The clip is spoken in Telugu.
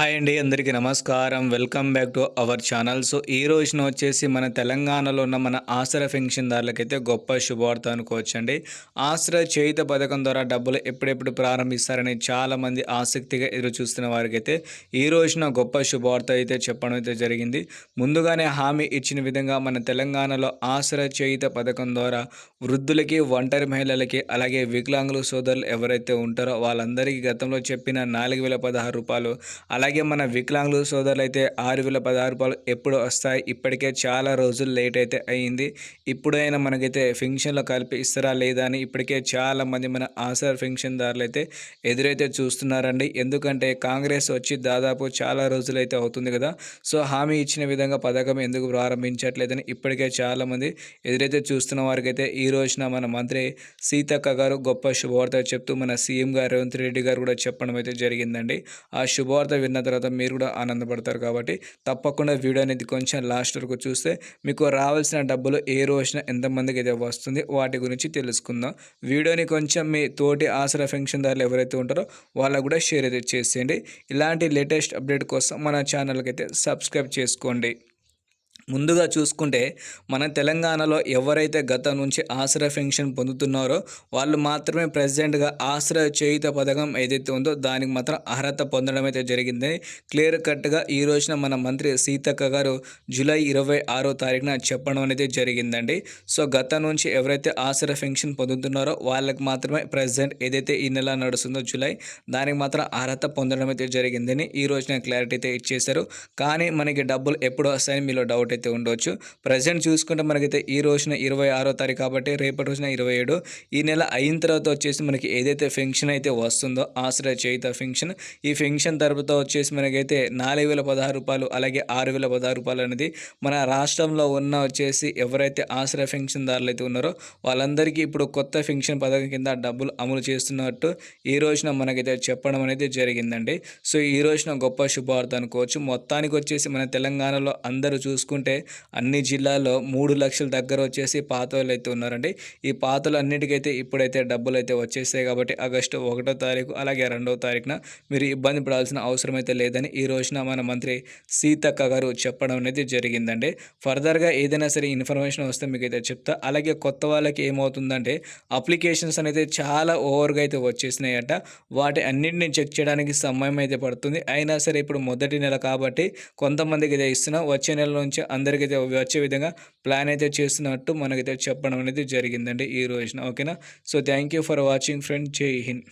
హాయ్ అండి అందరికీ నమస్కారం. Welcome back to our channel so ఈ రోజున వచ్చేసి మన తెలంగాణలో ఉన్న మన ఆసరా పెన్షన్దారులకైతే గొప్ప శుభవార్త అనుకోవచ్చండి. ఆసరా చేయుత పథకం ద్వారా డబ్బులు ఎప్పుడెప్పుడు ప్రారంభిస్తారని చాలామంది ఆసక్తిగా ఎదురు చూస్తున్న వారికైతే ఈ రోజున గొప్ప శుభవార్త అయితే చెప్పడం అయితే జరిగింది. ముందుగానే హామీ ఇచ్చిన విధంగా మన తెలంగాణలో ఆసరా చేయుత పథకం ద్వారా వృద్ధులకి ఒంటరి మహిళలకి అలాగే వికలాంగుల సోదరులు ఎవరైతే ఉంటారో వాళ్ళందరికీ గతంలో చెప్పిన నాలుగు వేల పదహారు రూపాయలు అలాగే అలాగే మన వికలాంగుల సోదరులు అయితే ఆరు వేల పదహారు రూపాయలు ఎప్పుడు వస్తాయి. ఇప్పటికే చాలా రోజులు లేట్ అయితే అయ్యింది ఇప్పుడైనా మనకైతే ఫింక్షన్లో కలిపి ఇస్తారా లేదా అని ఇప్పటికే చాలామంది మన ఆసర్ ఫింక్షన్దారులు అయితే ఎదురైతే చూస్తున్నారండి. ఎందుకంటే కాంగ్రెస్ వచ్చి దాదాపు చాలా రోజులైతే అవుతుంది కదా. సో హామీ ఇచ్చిన విధంగా పథకం ఎందుకు ప్రారంభించట్లేదని ఇప్పటికే చాలామంది ఎదురైతే చూస్తున్న వారికైతే ఈ రోజున మన మంత్రి సీతక్క గారు గొప్ప శుభవార్త చెప్తూ మన సీఎం గారు రేవంత్ రెడ్డి గారు కూడా చెప్పడం అయితే జరిగిందండి. ఆ శుభవార్త విన్న తర్వాత మీరు కూడా ఆనందపడతారు కాబట్టి తప్పకుండా వీడియో అనేది కొంచెం లాస్ట్ వరకు చూస్తే మీకు రావాల్సిన డబ్బులు ఏ రోజున ఎంతమందికి అయితే వస్తుంది వాటి గురించి తెలుసుకుందాం. వీడియోని కొంచెం మీ తోటి ఆసరా పెన్షన్దారులు ఎవరైతే ఉంటారో వాళ్ళకు కూడా షేర్ అయితే చేసేయండి. ఇలాంటి లేటెస్ట్ అప్డేట్ కోసం మన ఛానల్కి అయితే సబ్స్క్రైబ్ చేసుకోండి. ముందుగా చూసుకుంటే మన తెలంగాణలో ఎవరైతే గత నుంచి ఆశ్రయ పెన్షన్ పొందుతున్నారో వాళ్ళు మాత్రమే ప్రెసిడెంట్గా ఆశ్రయ చేయుత పథకం ఏదైతే ఉందో దానికి మాత్రం అర్హత పొందడం అయితే జరిగింది. క్లియర్ కట్గా ఈ రోజున మన మంత్రి సీతక్క గారు జూలై ఇరవై ఆరో తారీఖున చెప్పడం అనేది జరిగిందండి. సో గత నుంచి ఎవరైతే ఆశ్రయ పెన్షన్ పొందుతున్నారో వాళ్ళకి మాత్రమే ప్రెసిడెంట్ ఏదైతే ఈ నెల నడుస్తుందో జూలై దానికి మాత్రం అర్హత పొందడం అయితే జరిగిందని ఈ రోజున క్లారిటీ అయితే ఇచ్చేశారు. కానీ మనకి డబ్బులు ఎప్పుడు వస్తాయని మీలో డౌట్ అయితే అయితే ఉండొచ్చు. ప్రజెంట్ చూసుకుంటే మనకైతే ఈ రోజున ఇరవై ఆరో తారీఖు కాబట్టి రేపటి రోజున ఇరవై ఏడు. ఈ నెల అయిన తర్వాత వచ్చేసి మనకి ఏదైతే ఫెన్షన్ అయితే వస్తుందో ఆశ్రయ చేయిత ఫెన్షన్ ఈ ఫెన్షన్ తరపుతో వచ్చేసి మనకైతే నాలుగు వేల పదహారు రూపాయలు అలాగే ఆరు వేల పదహారు రూపాయలు అనేది మన రాష్ట్రంలో ఉన్న వచ్చేసి ఎవరైతే ఆశ్రయ పెన్షన్దారులు అయితే ఉన్నారో వాళ్ళందరికీ ఇప్పుడు కొత్త ఫెన్షన్ పథకం కింద డబ్బులు అమలు చేస్తున్నట్టు ఈ రోజున మనకైతే చెప్పడం అనేది జరిగిందండి. సో ఈ రోజున గొప్ప శుభార్త అనుకోవచ్చు. మొత్తానికి వచ్చేసి మన తెలంగాణలో అందరూ చూసుకుంటే అన్ని జిల్లాల్లో మూడు లక్షల దగ్గర వచ్చేసి పాతలు అయితే ఉన్నారండి. ఈ పాతలు అన్నిటికైతే ఇప్పుడైతే డబ్బులు అయితే వచ్చేసాయి కాబట్టి ఆగస్టు ఒకటో తారీఖు అలాగే రెండవ తారీఖున మీరు ఇబ్బంది పడాల్సిన అవసరం అయితే లేదని ఈ రోజున మన మంత్రి సీతక్క గారు చెప్పడం అనేది జరిగిందండి. ఫర్దర్గా ఏదైనా సరే ఇన్ఫర్మేషన్ వస్తే మీకు అయితే చెప్తా. అలాగే కొత్త వాళ్ళకి ఏమవుతుందంటే అప్లికేషన్స్ అనేది చాలా ఓవర్గా అయితే వచ్చేసినాయట. వాటి అన్నింటిని చెక్ చేయడానికి సమయం అయితే పడుతుంది. అయినా సరే ఇప్పుడు మొదటి నెల కాబట్టి కొంతమందికి అయితే ఇస్తున్నాం వచ్చే నెల నుంచి అందరికైతే వచ్చే విధంగా ప్లాన్ అయితే చేస్తున్నట్టు మనకైతే చెప్పడం అనేది జరిగిందండి ఈ రోజున ఓకేనా? So thank you for watching friend జై హింద్